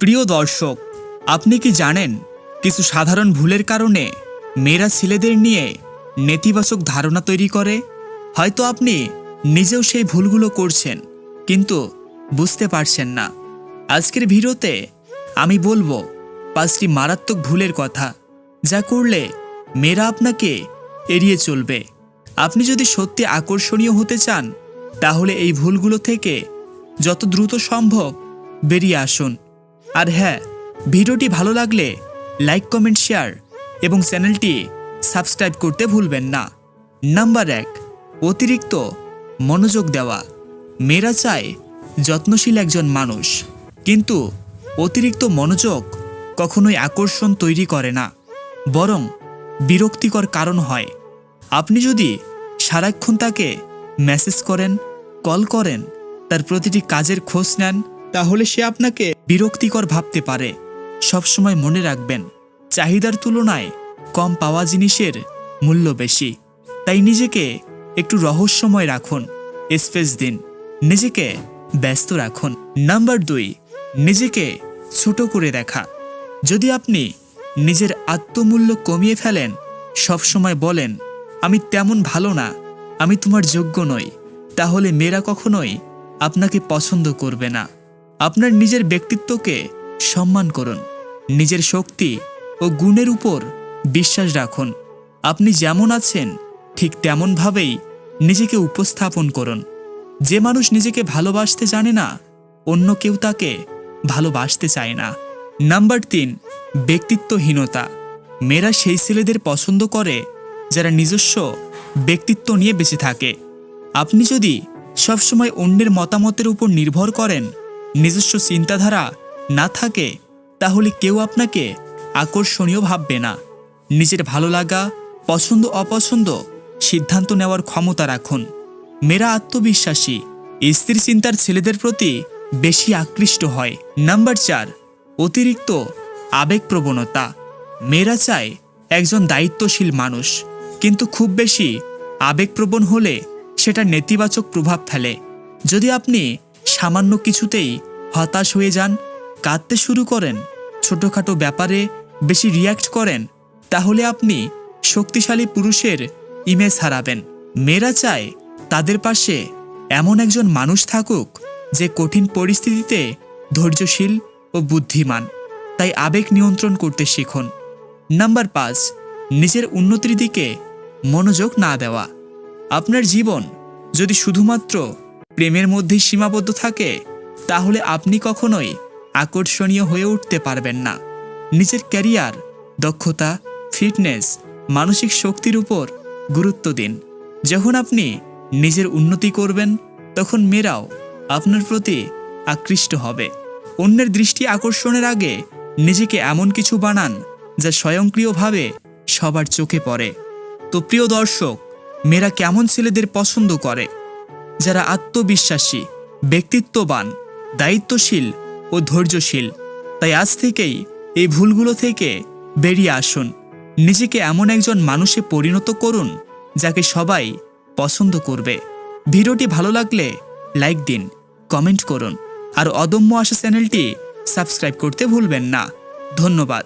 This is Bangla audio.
প্রিয় দর্শক, আপনি কি জানেন কিছু সাধারণ ভুলের কারণে মেয়েরা ছেলেদের নিয়ে নেতিবাচক ধারণা তৈরি করে? হয়তো আপনি নিজেও সেই ভুলগুলো করছেন, কিন্তু বুঝতে পারছেন না। আজকের ভিডিওতে আমি বলব পাঁচটি মারাত্মক ভুলের কথা যা করলে মেয়েরা আপনাকে এড়িয়ে চলবে। আপনি যদি সত্যি আকর্ষণীয় হতে চান, তাহলে এই ভুলগুলো থেকে যত দ্রুত সম্ভব বেরিয়ে আসুন। আর হ্যাঁ ভিডিওটি ভালো লাগলে লাইক কমেন্ট শেয়ার এবং চ্যানেলটি সাবস্ক্রাইব করতে ভুলবেন না। নাম্বার এক, অতিরিক্ত মনোযোগ দেওয়া। মেয়েরা চায় যত্নশীল একজন মানুষ, কিন্তু অতিরিক্ত মনোযোগ কখনোই আকর্ষণ তৈরি করে না, বরং বিরক্তিকর কারণ হয়। আপনি যদি সারাক্ষণ তাকে মেসেজ করেন কল করেন, তার প্রতিটি কাজের খোঁজ নেন, তাহলে সে আপনাকে বিরক্তিকর ভাবতে পারে। সবসময় মনে রাখবেন, চাহিদার তুলনায় কম পাওয়া জিনিসের মূল্য বেশি। তাই নিজেকে একটু রহস্যময় রাখুন, স্পেস দিন। নিজেকে ব্যস্ত রাখুন। নাম্বার দুই, নিজেকে ছোট করে দেখা। যদি আপনি নিজের আত্মমূল্য কমিয়ে ফেলেন, সবসময় বলেন, আমি তেমন ভালো না, আমি তোমার যোগ্য নই, তাহলে মেয়েরা কখনোই আপনাকে পছন্দ করবে না। আপনার নিজের ব্যক্তিত্বকে সম্মান করুন। নিজের শক্তি ও গুণের উপর বিশ্বাস রাখুন। আপনি যেমন আছেন, ঠিক তেমনভাবেই নিজেকে উপস্থাপন করুন। যে মানুষ নিজেকে ভালোবাসতে জানে না, অন্য কেউ তাকে ভালোবাসতে চায় না। নাম্বার তিন, ব্যক্তিত্বহীনতা। মেয়েরা সেই ছেলেদের পছন্দ করে যারা নিজস্ব ব্যক্তিত্ব নিয়ে বেঁচে থাকে। আপনি যদি সবসময় অন্যের মতামতের উপর নির্ভর করেন নিজস্ব চিন্তাধারা না থাকে, তাহলে কেউ আপনাকে আকর্ষণীয় ভাববে না। নিজের ভালো লাগা, পছন্দ, অপছন্দ সিদ্ধান্ত নেওয়ার ক্ষমতা রাখুন। মেয়েরা আত্মবিশ্বাসী, স্ত্রী চিন্তার ছেলেদের প্রতি বেশি আকৃষ্ট হয়। নাম্বার চার, অতিরিক্ত আবেগপ্রবণতা। মেয়েরা চায় একজন দায়িত্বশীল মানুষ, কিন্তু খুব বেশি আবেগপ্রবণ হলে সেটা নেতিবাচক প্রভাব ফেলে। যদি আপনি সামান্য কিছুতেই হতাশ হয়ে যান, কাঁদতে শুরু করেন, ছোটোখাটো ব্যাপারে বেশি রিয়্যাক্ট করেন, তাহলে আপনি শক্তিশালী পুরুষের ইমেজ হারাবেন। মেয়েরা চায় তাদের পাশে এমন একজন মানুষ থাকুক যে কঠিন পরিস্থিতিতে ধৈর্যশীল ও বুদ্ধিমান। তাই আবেগ নিয়ন্ত্রণ করতে শিখুন। নাম্বার পাঁচ, নিজের উন্নতির দিকে মনোযোগ না দেওয়া। আপনার জীবন যদি শুধুমাত্র প্রেমের মধ্যেই সীমাবদ্ধ থাকে, তাহলে আপনি কখনোই আকর্ষণীয় হয়ে উঠতে পারবেন না। নিজের ক্যারিয়ার, দক্ষতা, ফিটনেস, মানসিক শক্তির উপর গুরুত্ব দিন। যখন আপনি নিজের উন্নতি করবেন, তখন মেয়েরাও আপনার প্রতি আকৃষ্ট হবে। অন্যের দৃষ্টি আকর্ষণের আগে নিজেকে এমন কিছু বানান যা স্বয়ংক্রিয়ভাবে সবার চোখে পড়ে। তো প্রিয় দর্শক, মেয়েরা কেমন ছেলেদের পছন্দ করে? যারা আত্মবিশ্বাসী, ব্যক্তিত্ববান, দায়িত্বশীল ও ধৈর্যশীল। তাই আজ থেকেই এই ভুলগুলো থেকে বেরিয়ে আসুন। নিজেকে এমন একজন মানুষে পরিণত করুন যাকে সবাই পছন্দ করবে। ভিডিওটি ভালো লাগলে লাইক দিন, কমেন্ট করুন। আর অদম্য আশা চ্যানেলটি সাবস্ক্রাইব করতে ভুলবেন না। ধন্যবাদ।